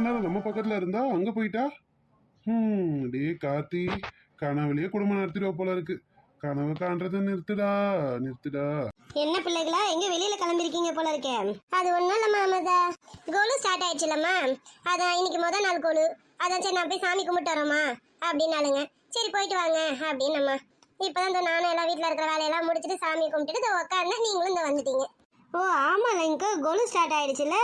இவ்வளவு நேரம் நம்ம பக்கத்தில் இருந்தா அங்கே போயிட்டா? ம் டே கார்த்தி கனவுலயே குடும்பம் நடத்திடுவா போல இருக்கு. கனவு காண்றத நிறுத்துடா நிறுத்துடா. என்ன பிள்ளைகளா எங்க வெளியில கிளம்பிருக்கீங்க போல இருக்கே? அது ஒண்ணும் இல்லம்மா அமதா. கோலு ஸ்டார்ட் ஆயிடுச்சுலம்மா அதான் இன்னைக்கு முத நாள் கோலு. அதான் சரி நான் போய் சாமி கும்பிட்டு வரோம்மா. அப்படின்னாலுங்க சரி போயிட்டு வாங்க அப்படின்னம்மா. இப்பதான் இந்த நானும் எல்லாம் வீட்டில் இருக்கிற வேலையெல்லாம் முடிச்சுட்டு சாமி கும்பிட்டுட்டு இதோ நீங்களும் இந்த வந்துட்டீங்க. ஓ ஆமாம் இங்க கோலு ஸ்டார்ட் ஆயிடுச்சுல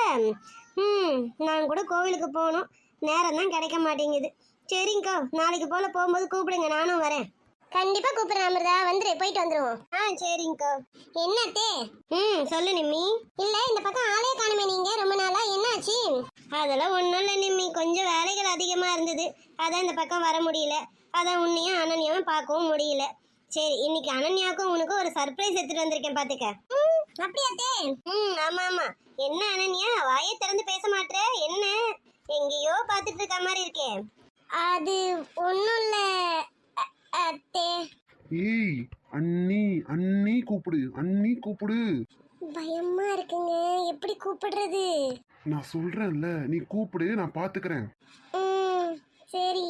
ம் நான் கூட கோவிலுக்கு போகணும். நேரம் தான் கிடைக்க மாட்டேங்குது. சரிங்கக்கா நாளைக்கு போல போகும்போது கூப்பிடுங்க நானும் வரேன். கண்டிப்பா கூப்பிடுறேன் அமிர்தா. வந்துரு போயிட்டு வந்துருவோம். ஆ சரிங்கக்கா. என்னத்தே ம் சொல்லு நிம்மி. இல்ல இந்த பக்கம் ஆளே காணுமே நீங்க. ரொம்ப நாளா என்னாச்சு? அதெல்லாம் ஒன்றும் இல்லை நிம்மி. கொஞ்சம் வேலைகள் அதிகமா இருந்தது. அதான் இந்த பக்கம் வர முடியல. அதான் உன்னையும் அனன்யாவும் பார்க்கவும் முடியல. சரி இன்னைக்கு அனன்யாவுக்கும் உனக்கும் ஒரு சர்ப்ரைஸ் எடுத்துட்டு வந்திருக்கேன் பாத்துக்க. அப்படியாத்தே ம் ஆமா ஆமா. என்ன அனன்யா? வாயை திறந்து பேச மாட்ற? என்ன? எங்கேயோ பார்த்துட்டு இருக்க மாதிரி இருக்கே. அது ஒன்றும் இல்லை அத்தே. ஏய் அண்ணி அண்ணி கூப்பிடு அண்ணி கூப்பிடு. பயமா இருக்குங்க. எப்படி கூப்பிடுறது? நான் சொல்றேன்ல நீ கூப்பிடு நான் பாத்துக்கிறேன். ம் சரி.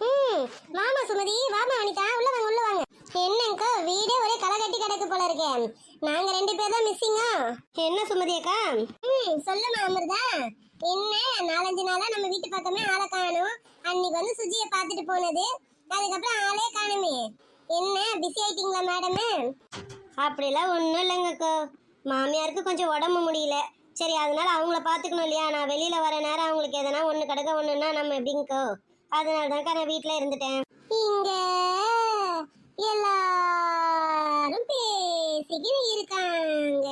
ம் வாமா சுமதி வாமா அனிதா உள்ள வாங்க உள்ள வாங்க. என்னங்கோ வீடே ஒரே களை கட்டி கிடக்கு போல இருக்கே. நாங்க ரெண்டு பேர் தான் மிஸ்ஸிங்கா என்ன சுமதி அக்கா? ம் சொல்லுமா அமிர்தா. என்ன நாலஞ்சு நாளா நம்ம வீட்டு பக்கமே ஆளை காணும். அன்னைக்கு வந்து சுஜியை பார்த்துட்டு போனது. அதுக்கப்புறம் ஆளே காணுமே. என்ன பிஸி ஆயிட்டீங்களா மேடமே அப்படிலாம் ஒன்றும் இல்லைங்கக்கோ. மாமியாருக்கு கொஞ்சம் உடம்பு முடியல. சரி அதனால அவங்கள பார்த்துக்கணும் இல்லையா? நான் வெளியில் வர நேரம் அவங்களுக்கு எதனா ஒன்று கிடக்க ஒன்றுன்னா நம்ம எப்படிங்கோ அதனால தான் நான் வீட்டில் இருந்துட்டேன். இங்க எல்லாரும் பேசிக்கிட்டு இருக்காங்க.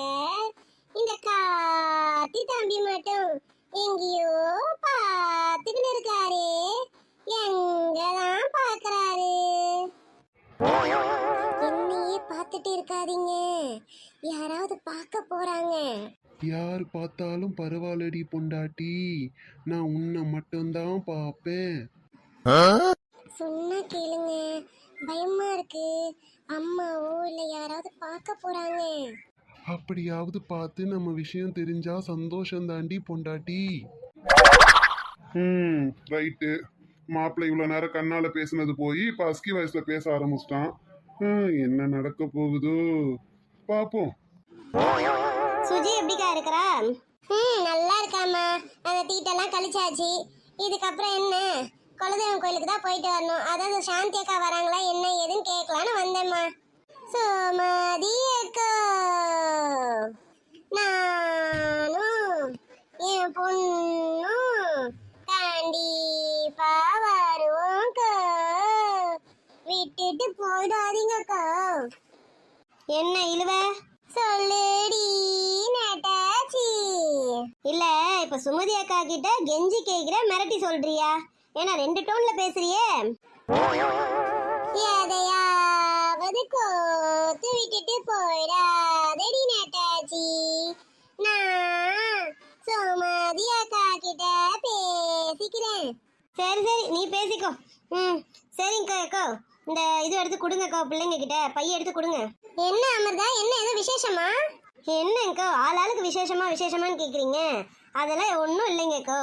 இந்த காத்தி தம்பி மட்டும் எங்கேயோ பார்த்துக்கிட்டு இருக்காரு. எங்கதான் பார்க்கறாரு? என்னையே பார்த்துட்டு இருக்காதீங்க. யாராவது பார்க்க போறாங்க. யார் பார்த்தாலும் பரவாயில்லடி பொண்டாட்டி. நான் உன்னை மட்டும்தான் பார்ப்பேன். சொன்னா கேளுங்க. பயமா இருக்கு. அம்மாவோ இல்ல யாராவது பார்க்க போறாங்க. அப்படியாவது பார்த்து நம்ம விஷயம் தெரிஞ்சா சந்தோஷம் தாண்டி பொண்டாட்டி. ம் ரைட்டு. மாப்பிள்ளை இவ்வளோ நேரம் கண்ணால பேசுனது போய் இப்போ அஸ்கி வயசுல பேச ஆரம்பிச்சிட்டான். ஹம், என்ன நடக்க போகுதோ? பார்ப்போம் சுஜி எப்படிக்கா இருக்கிறா? ம் நல்லா இருக்காம்மா. அந்த தீட்டெல்லாம் கழிச்சாச்சு. இதுக்கப்புறம் என்ன? குலதெய்வம் கோயிலுக்கு தான் போயிட்டு வரணும். அதாவது சாந்தி அக்கா வராங்களா என்ன ஏதுன்னு கேட்கலான்னு வந்தேம்மா. சுமதி அக்கா நானும் என் பொண்ணும் கண்டிப்பா வருவோம்க்கா. விட்டுட்டு போயிடாதீங்கக்கா. என்ன இழுவ? சொல்லுடி நட்டாச்சி. இல்ல இப்ப சுமதி அக்கா கிட்ட கெஞ்சி கேக்குற மிரட்டி சொல்றியா? ஏன்னா ரெண்டு டோன்ல பேசுறியே. எதையாவது கோத்து விட்டுட்டு போயிடாதடி நட்டாச்சி நான் சுமதி அக்கா கிட்ட பேசிக்கிறேன். சரி சரி நீ பேசிக்கோ. ம் சரிங்கக்கா அக்கா இந்த இது எடுத்து கொடுங்கக்கா பிள்ளைங்க கிட்ட பைய எடுத்து கொடுங்க. என்ன அமிர்தா? என்ன எதுவும் விசேஷமா? என்னங்கக்கா ஆள் ஆளுக்கு விசேஷமா விசேஷமான்னு கேக்குறீங்க. அதெல்லாம் ஒன்றும் இல்லைங்கக்கோ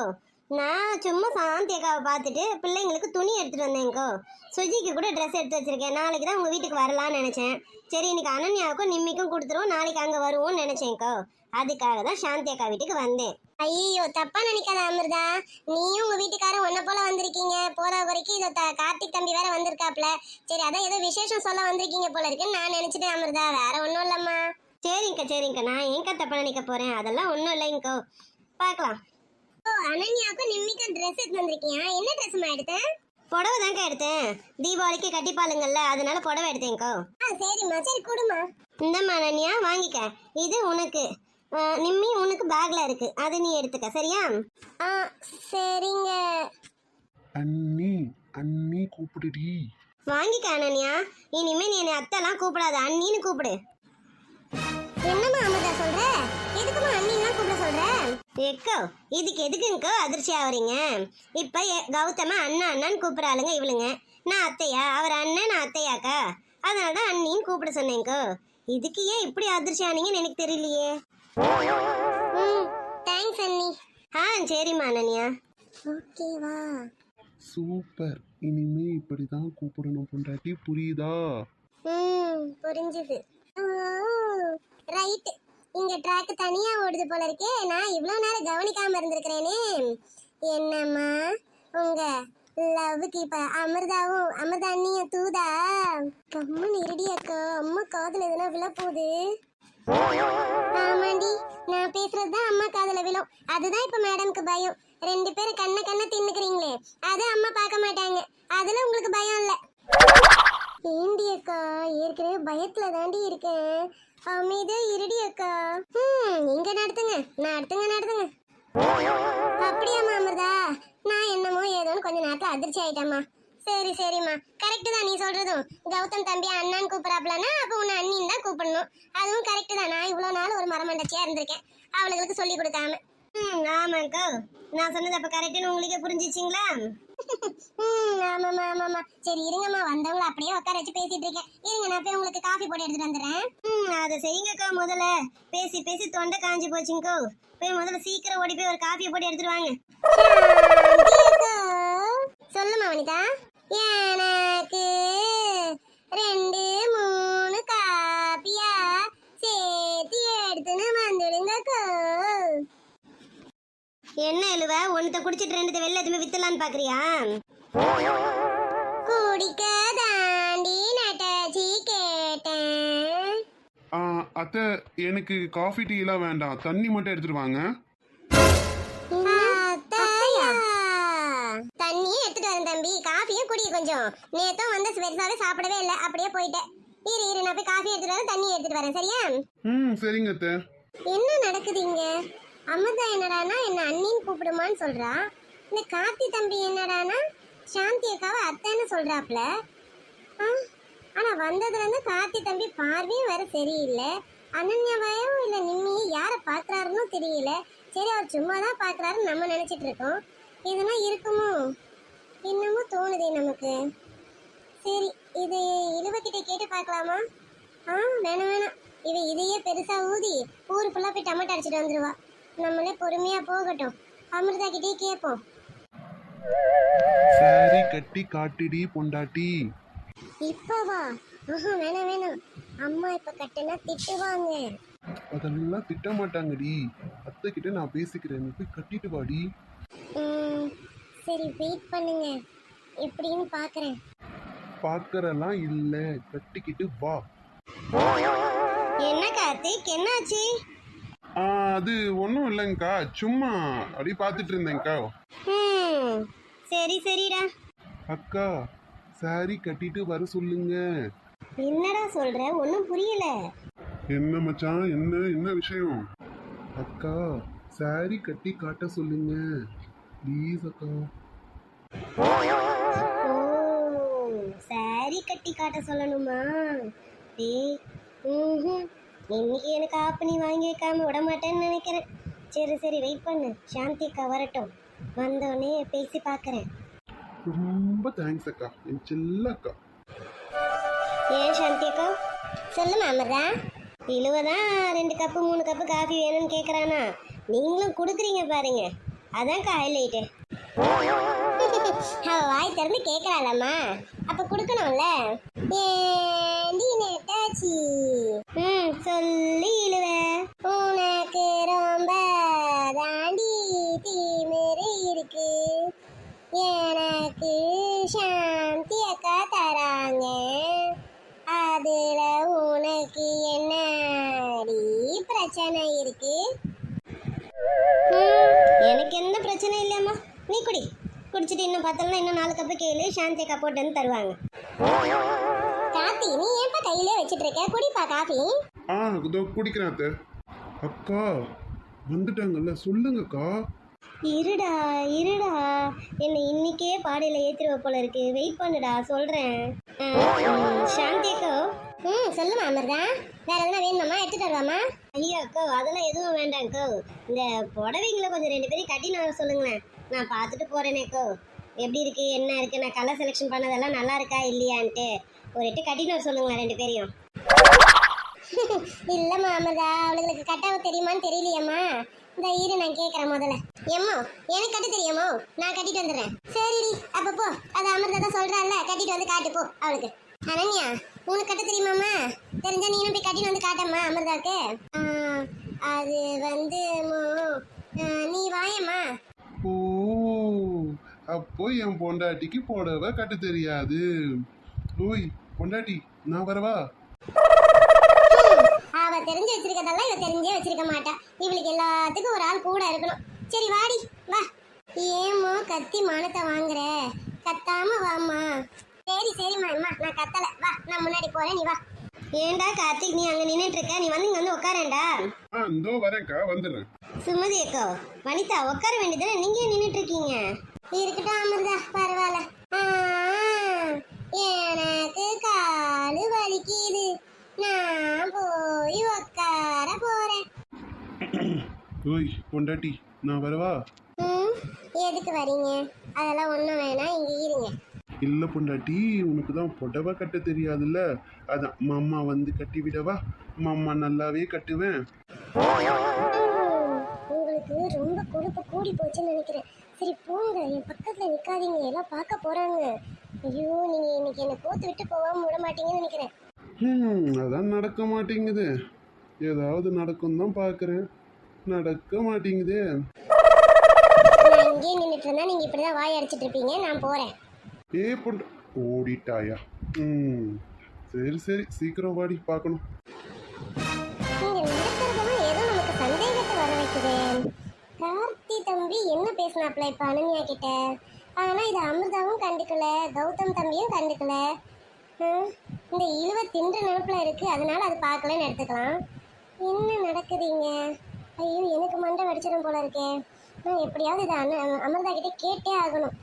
நான் சும்மா சாந்தி அக்காவை பார்த்துட்டு பிள்ளைங்களுக்கு துணி எடுத்துட்டு வந்தேங்கக்கோ சுஜிக்கு கூட ட்ரெஸ் எடுத்து வச்சிருக்கேன். நாளைக்கு தான் உங்கள் வீட்டுக்கு வரலாம்னு நினச்சேன். சரி இன்னைக்கு அனன்யாவுக்கும் நிம்மிக்கும் கொடுத்துருவோம். நாளைக்கு அங்கே வருவோம்னு நினச்சேங்கக்கோ அதுக்காக தான் சாந்தி அக்கா வீட்டுக்கு வந்தேன். ஐயோ தப்பா நினைக்காத அமிர்தா. நீயும் உங்க வீட்டுக்காரன் ஒன்ன போல வந்திருக்கீங்க. போற வரைக்கும் இதை த- கார்த்திக் தம்பி வேற வந்திருக்காப்ல. சரி அதான் ஏதோ விசேஷம் சொல்ல வந்திருக்கீங்க போல இருக்குன்னு நான் நினைச்சிட்டேன் அமிர்தா. வேற ஒன்றும் இல்லம்மா. சரிங்கக்கா சரிங்கக்கா. நான் ஏங்கா தப்பா நினைக்க போறேன்? அதெல்லாம் ஒன்றும் இல்லைங்கக்கோ பார்க்கலாம். ஓ அனன்யாவுக்கும் நிம்மிக்கும் ட்ரெஸ் எடுத்து வந்திருக்கியா? என்ன ட்ரெஸ்மா எடுத்தேன் புடவை தாங்க எடுத்தேன். தீபாவளிக்கு கட்டிப்பாளுங்கல்ல அதனால புடவை எடுத்தேங்கோ ஆ சரிம்மா. சரி கொடுமா இந்தம்மா அனன்யா வாங்கிக்க. இது உனக்கு. ஆ, நிம்மி உனக்கு பேக்ல இருக்கு. அது நீ எடுத்துக்க சரியா? ஆ சரிங்க. அண்ணி அண்ணி கூப்பிடுடி. வாங்கிக்க அனன்யா. இனிமே நீ என்னை அத்தைலாம் கூப்பிடாத. அண்ணின்னு கூப்பிடு. என்னம்மா அமதா சொல்ற? எதுக்குமா அண்ணிலாம் கூப்பிட சொல்ற? எக்கோ இதுக்கு எதுக்குங்கக்கோ அதிர்ச்சி ஆவறீங்க இப்ப கௌதம அண்ணா அண்ணான்னு கூப்பிடுறாளுங்க இவளுங்க. நான் அத்தையா? அவர் அண்ணன் நான் அத்தையாக்கா? அதனால தான் அண்ணின்னு கூப்பிட சொன்னேங்கோ. இதுக்கு ஏன் இப்படி அதிர்ச்சி ஆனீங்கன்னு எனக்கு தெரியலையே. ம் தேங்க்ஸ் அண்ணி. ஆ சரிம்மா அனன்யா. ஓகேவா சூப்பர். இனிமே இப்படிதான் கூப்பிடணும் பொண்டாட்டி. புரியுதா? ம் புரிஞ்சுது. ரைட் இங்க ட்ராக் தனியா ஓடுது போல இருக்கே. நான் இவ்வளவு நேரம் கவனிக்காம இருந்திருக்கிறேனே. என்னம்மா? உங்க லவ் இப்ப அமிர்தாவும் அமிர்தாண்ணியும் தூதா? கம்முன்னு இருடி அக்கா. அம்மா காதுல எதுனா விழ போகுது ஆமாண்டி நான் பேசுறதுதான் அம்மா காதுல விழும். அதுதான் இப்ப மேடம்க்கு பயம். ரெண்டு பேரும் கண்ண கண்ண தின்னுக்கிறீங்களே. அது அம்மா பார்க்க மாட்டாங்க. அதுல உங்களுக்கு பயம் இல்ல. ஏண்டி அக்கா? ஏற்கனவே பயத்துல தாண்டி இருக்கேன். அமைதியா இருடி அக்கா. ம் இங்க நடத்துங்க. நடத்துங்க நடத்துங்க. அப்படியாம்மா அமிர்தா? நான் என்னமோ ஏதோன்னு கொஞ்ச நேரத்துல அதிர்ச்சி ஆயிட்டேம்மா. சரி சரிம்மா. கரெக்டு தான் நீ சொல்றதும். கௌதம் தம்பி அண்ணான்னு கூப்பிடாப்லன்னா அப்போ உன்னை அண்ணின்னு தான் கூப்பிடணும். அதுவும் கரெக்டு தான். நான் இவ்வளோ நாள் ஒரு மரமண்டச்சியா இருந்திருக்கேன். அவளுங்களுக்கு சொல்லி கொடுக்காம. ம் ஆமாக்கா நான் சொன்னது அப்போ கரெக்டுன்னு உங்களுக்கே புரிஞ்சிச்சிங்களா? ம் ஆமாம்மா. ஆமாம்மா சரி இருங்கம்மா. வந்தவங்கள அப்படியே உட்கார வச்சு பேசிட்டு இருக்கேன். இருங்க நான் போய் உங்களுக்கு காஃபி போட்டு எடுத்துட்டு வந்துடுறேன். ம் அதை செய்யுங்கக்கா முதல்ல. பேசி பேசி தொண்டை காஞ்சி போச்சுங்கக்கோ போய் முதல்ல சீக்கிரம் ஓடி போய் ஒரு காஃபியை போட்டு எடுத்துட்டு வாங்க. சொல்லுமா வனிதா. எனக்கு ரெண்டு மூணு காப்பியா சேர்த்து எடுத்துன்னு வந்துடுங்கக்கா. என்ன எழுவ ஒன்றத்தை குடிச்சிட்டு ரெண்டு வெளில எதுவுமே வித்தலான்னு பார்க்குறியா அத்தை எனக்கு காஃபி டீ எல்லாம் வேண்டாம். தண்ணி மட்டும் எடுத்துட்டு வாங்க. தண்ணியே எடுத்துட்டு வரேன் தம்பி. காஃபியும் குடி கொஞ்சம். நேத்தும் வந்து பெருசாவே சாப்பிடவே இல்லை. அப்படியே போயிட்டேன். இரு இரு நான் போய் காஃபி எடுத்துட்டு வரேன். தண்ணி எடுத்துட்டு வரேன். சரியா? ம் சரிங்க அத்தை. என்ன நடக்குது இங்க? அமிர்தா என்னடானா என்ன அண்ணின்னு கூப்பிடுமான்னு சொல்றா. இந்த கார்த்தி தம்பி என்னடானா சாந்தி அக்காவை அத்தைன்னு சொல்றாப்ல ஆ, ஆனா வந்ததுல இருந்து கார்த்தி தம்பி பார்வையும் வேற சரியில்லை. அனன்யாவையும் இல்ல நிம்மியை யாரை பாக்குறாருன்னு தெரியல. சரி அவர் சும்மா தான் பாக்குறாருன்னு நம்ம நினைச்சிட்டு இருக்கோம். இதெல்லாம் இருக்குமோ? இன்னமும் தோணுதே நமக்கு. சரி இது இழுவக்கிட்ட கேட்டு பார்க்கலாமா? ஆ வேணாம் வேணாம். இவ இதையே பெருசாக ஊதி ஊர் ஃபுல்லாக போய் டமாட்டோ அடிச்சிட்டு வந்துடுவா நம்மளே பொறுமையாக போகட்டும். அமிர்தா கிட்டே கேட்போம். சாரி கட்டி காட்டுடி பொண்டாட்டி. இப்பவா ஆஹா வேணாம் வேணாம். அம்மா இப்ப கட்டுனா திட்டுவாங்க. அதெல்லாம் திட்ட மாட்டாங்கடி அத்தை கிட்ட நான் பேசிக்கிறேன். நீ போய் கட்டிட்டு வாடி. ம், சரி வெயிட் பண்ணுங்க. எப்படின்னு பாக்குறேன். பார்க்கறலாம் இல்ல. கட்டிக்கிட்டு வா. என்ன கார்த்திக்? என்னாச்சு? ஆ, அது ஒன்றும் இல்லைங்கக்கா. சும்மா அப்படி பார்த்துட்டு இருந்தேங்க்கா ம் சரி சரிடா. அக்கா சாரி கட்டிட்டு வர சொல்லுங்க. என்னடா சொல்ற? ஒன்றும் புரியல. என்ன மச்சான்? என்ன? என்ன விஷயம்? அக்கா சாரி கட்டி காட்ட சொல்லுங்க. ப்ளீஸ் அக்கா. ஓ சாரி கட்டி காட்ட சொல்லணுமா? டேய் ம்ஹும். இன்னைக்கு எனக்கு ஆப்பு நீ வாங்கி வைக்காம விட மாட்டேன்னு நினைக்கிறேன். சரி சரி வெயிட் பண்ணு. சாந்தி அக்கா வரட்டும். வந்தோடனே பேசி பார்க்குறேன் ரொம்ப தேங்க்ஸ் அக்கா. என் செல்ல அக்கா. ஏன் சாந்தி அக்கா? சொல்லுமா அமிர்தா இழுவதான் ரெண்டு கப்பு மூணு கப்பு காஃபி வேணும்னு கேட்குறானா நீங்களும் கொடுக்குறீங்க பாருங்க. அதான்க்கா ஹைலைட்டு அவ வாய் திறந்து கேட்கறாளம்மா அப்ப கொடுக்கணும்ல? ஏண்டி நெட்டாச்சி ம் சொல்லி இழுவேன் பூனை பார்த்தோம்னா இன்னும் நாலு கப்பு கேளு சாந்தி வந்து தருவாங்க. காத்தி நீ ஏன்பா கையிலே வச்சிட்டு இருக்க? குடிப்பா காஃபி ஆ இதோ குடிக்கிறேன் அத்தை. அக்கா வந்துட்டாங்கல்ல சொல்லுங்கக்கா. இருடா இருடா. என்னை இன்னைக்கே பாடையில் ஏற்றிருவ போல இருக்கு. வெயிட் பண்ணுடா சொல்கிறேன் சாந்தி அக்கா ம் சொல்லுமா அமிர்தா. வேற எதுனா வேணுமாம்மா? எடுத்துட்டு வருவாமா ஐயா அக்கா அதெல்லாம் எதுவும் வேண்டாம் அக்கா. இந்த புடவைங்களை கொஞ்சம் ரெண்டு பேரும் கட்டின்னு வர சொல்லுங்களேன். நான் பார்த்துட்டு போகிறேனே அக்கா. எப்படி இருக்கு என்ன இருக்கு நான் கலர் செலெக்ஷன் பண்ணதெல்லாம் நல்லா இருக்கா இல்லையான்ட்டு. ஒரு எட்டு கட்டின்னு சொல்லுங்களேன் ரெண்டு பேரையும். இல்லம்மா அமிர்தா அவளுங்களுக்கு கட்டாவ தெரியுமான்னு தெரியலையம்மா. இந்த இரு நான் கேட்குறேன் முதல்ல. எம்மோ எனக்கு கட்ட தெரியுமோ? நான் கட்டிட்டு வந்துடுறேன். சரிடி அப்போ போ. அது அமிர்தா தான் சொல்கிறாள்ல கட்டிட்டு வந்து காட்டு போ அவளுக்கு. அனன்யா உனக்கு கட்ட தெரியுமாம்மா? தெரிஞ்சா நீனும் போய் கட்டின்னு வந்து காட்டம்மா அமிர்தாவுக்கு. அது வந்து நீ வாயம்மா. ஓ அப்போ என் பொண்டாட்டிக்கு புடவை கட்ட தெரியாது. ஓய் பொண்டாட்டி நான் வரவா? அவ தெரிஞ்சு வச்சிருக்கதெல்லாம் இவ தெரிஞ்சே வச்சிருக்க மாட்டா. இவளுக்கு எல்லாத்துக்கும் ஒரு ஆள் கூட இருக்கணும். சரி வாடி வா. ஏமா கத்தி மானத்தை வாங்குற? கத்தாம வாமா சரி சரிம்மா அம்மா நான் கத்தல. வா நான் முன்னாடி போறேன் நீ வா. ஏன்டா கார்த்திக் நீ அங்க நின்னுட்டு இருக்க நீ வந்து இங்க வந்து உட்காரேன்டா ஆ இந்தோ வரேன்க்கா வந்துடுறேன். சுமதி அக்கா வனிதா உட்கார வேண்டியதுதானே நீங்க ஏன் நின்னுட்டு இருக்கீங்க இருக்கட்டும் அமிர்தா பரவாயில்ல ஆ, எனக்கு காலு வலிக்குது. நான் போய் உட்கார போறேன். ஓய் பொண்டாட்டி நான் வரவா? ம் எதுக்கு வரீங்க? அதெல்லாம் ஒன்றும் வேணாம் இங்கே இருங்க. இல்லை பொண்டாட்டி உனக்கு தான் புடவை கட்ட தெரியாதுல்ல? அதான் மாமா வந்து கட்டி விடவா? மாமா நல்லாவே கட்டுவேன். உங்களுக்கு ரொம்ப கொழுப்பு கூடி போச்சுன்னு நினைக்கிறேன். சரி போங்க. என் பக்கத்தில் நிற்காதீங்க எல்லாம் பார்க்க போகிறாங்க ஐயோ நீங்கள் இன்னைக்கு என்னை கோத்து விட்டு போகாமல் விட மாட்டீங்கன்னு நினைக்கிறேன். ஹம், அதான் நடக்க மாட்டேங்குது. ஏதாவது நடக்கும் தான் பார்க்குறேன் நடக்க மாட்டேங்குதே. நான் இங்கேயே நின்றுட்டு இருந்தா நீங்கள் இப்படி தான் வாய் அடிச்சிட்டு இருப்பீங்க. நான் போகிறேன் ஏ பொண்ட ஓடிட்டாயா? ம். சரி சரி. சீக்கிரம் வாடி பார்க்கணும். இங்கே நடக்கிறதெல்லாம் ஏதோ நமக்கு சந்தேகத்தை வர வைக்குது கார்த்தி தம்பி என்ன பேசினாப்ல இப்போ அனன்யா கிட்ட? ஆனால் இது அமிர்தாவும் கண்டுக்கல கௌதம் தம்பியும் கண்டுக்கல. இந்த இழுவ தின்ற நினப்புல இருக்கு அதனால அது பார்க்கலன்னு எடுத்துக்கலாம். என்ன நடக்குதுங்க? ஐயோ எனக்கு மண்டை வெடிச்சிடும் போல இருக்கே. நான் எப்படியாவது இதை அனு அமிர்தா கிட்ட கேட்டே ஆகணும்.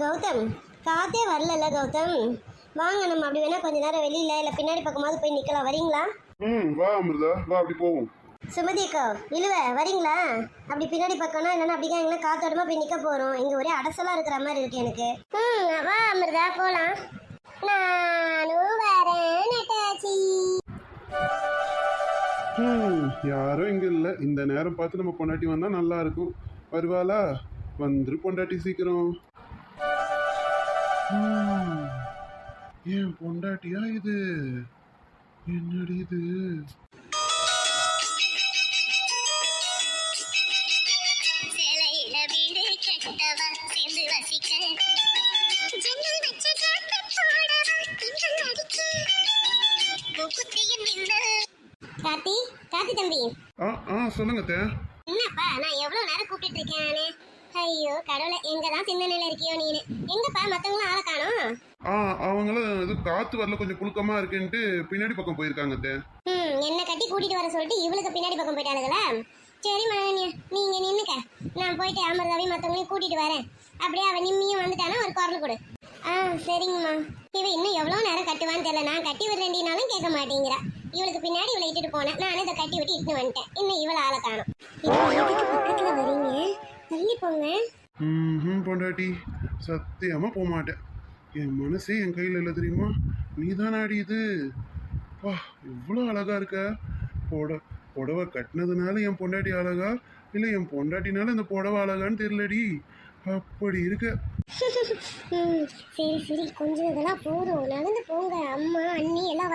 கௌதம் காத்தே வரலல்ல கௌதம். வாங்க நம்ம அப்படி வேணா கொஞ்ச நேரம் வெளியில இல்ல பின்னாடி பக்கமாவது போய் நிக்கலாம். வரீங்களா? ம் வா அமிர்தா. வா அப்படி போவோம். சுமதி அக்கா இழுவ வரீங்களா? அப்படி பின்னாடி பக்கம்னா இல்லைன்னா அப்படிக்கா எங்கன்னா காத்தோட்டமா போய் நிக்க போறோம். இங்க ஒரே அடசலா இருக்கிற மாதிரி இருக்கு எனக்கு. ம் வா அமிர்தா போலாம். நானும் வரேன் நட்டாச்சி ம் யாரும் இங்கே இல்லை. இந்த நேரம் பார்த்து நம்ம பொண்டாட்டி வந்தால் நல்லா இருக்கும். வருவாளா? வந்துரு பொண்டாட்டி சீக்கிரம். ஏன் பொண்டாட்டியா இது? என்னடி இது? கார்த்தி கார்த்தி தம்பி. ஆ ஆ சொல்லுங்க என்னப்பா நான் எவ்வளவு நேரம் கூப்பிட்டு இருக்கேன் நானு ஐயோ கடவுளை எங்க தான் சிந்தனையில இருக்கியோ நீனு? எங்கப்பா மத்தவங்களும் ஆளை காணோம்? ஆ அவங்களும் இது காற்று வரல கொஞ்சம் புழுக்கமாக இருக்குன்ட்டு பின்னாடி பக்கம் போயிருக்காங்க ம் என்ன கட்டி கூட்டிட்டு வர சொல்லிட்டு இவளுக்கு பின்னாடி பக்கம் போயிட்டாளுங்களா சரி மகனியா நீங்க நின்னுக்க. நான் போயிட்டு அமிர்தாவையும் மத்தவங்களையும் கூட்டிட்டு வரேன். அப்படியே அவ நிம்மியும் வந்துட்டானா ஒரு குரல் கொடு. ஆ சரிங்கம்மா. இவ இன்னும் எவ்வளவு நேரம் கட்டுவான்னு தெரியல. நான் கட்டி விடுறேன்டினாலும் கேட்க மாட்டேங்கிறா. இவளுக்கு பின்னாடி இவளை இட்டுட்டு போனேன். நான் இதை கட்டி விட்டு இட்டு வந்துட்டேன். இன்னும் இவளை ஆளை காணும். தள்ளி போங்க ம் பொண்டாட்டி. சத்தியமாக போக மாட்டேன் என் மனசே என் கையில் இல்லை தெரியுமா? நீ தானே அடியுது வா இவ்வளோ அழகா இருக்க. புட புடவை கட்டினதுனால என் பொண்டாட்டி அழகா? இல்லை என் பொண்டாட்டினால இந்த புடவை அழகான்னு தெரியலடி. அப்படி இருக்க. சரி சரி. கொஞ்சம் இதெல்லாம் போதும். நடந்து போங்க. அம்மா அண்ணி எல்லாம்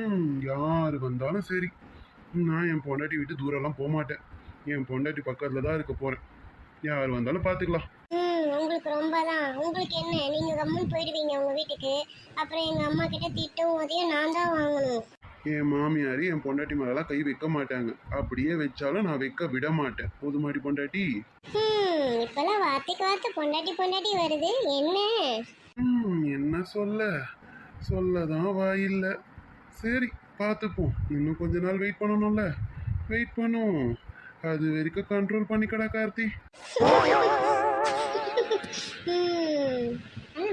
ம் யார் வந்தாலும் சரி. நான் என் பொண்டாட்டி விட்டு தூரம்லாம் போக மாட்டேன் என் பொண்டாட்டி பக்கத்தில் தான் இருக்க போகிறேன் யார் வந்தாலும் பார்த்துக்கலாம் ம் உங்களுக்கு ரொம்ப தான் உங்களுக்கு என்ன? நீங்க கம்முன்னு போயிடுவீங்க உங்க வீட்டுக்கு. அப்புறம் எங்க அம்மா கிட்ட திட்டும் அதையும் நான் தான் வாங்கணும். என் மாமியார் என் பொண்டாட்டி மேலெல்லாம் கை வைக்க மாட்டாங்க. அப்படியே வச்சாலும் நான் வைக்க விட மாட்டேன். போதுமாடி பொண்டாட்டி. ம் இப்பெல்லாம் வார்த்தைக்கு வார்த்தை பொண்டாட்டி பொண்டாட்டி வருது. என்ன? ம், என்ன சொல்ல? சொல்லதான் வாயில்ல. சரி பார்த்துப்போம் இன்னும் கொஞ்ச நாள் வெயிட் பண்ணணும்ல. வெயிட் பண்ணும் அது வரைக்கும் கண்ட்ரோல் பண்ணிக்கடா கார்த்தி.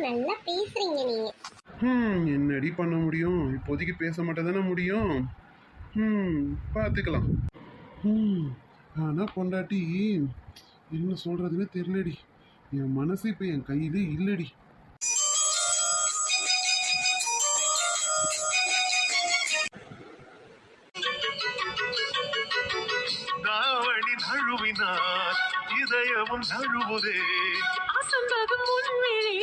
நல்லா பேசுறீங்க நீங்க. ம் என்னடி பண்ண முடியும்? இப்போதைக்கு பேச மட்டும் தானே முடியும்? ம் பார்த்துக்கலாம் ம் ஆனால் பொண்டாட்டி என்ன சொல்கிறதுன்னு தெரியலடி. என் மனசு இப்போ என் கையிலே இல்லடி. உன்விழி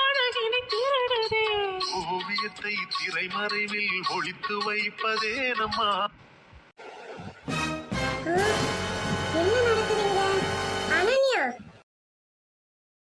அழகினை திருடுதே ஓவியத்தை திரைமறைவில் ஒளித்து வைப்பதே நம்மா.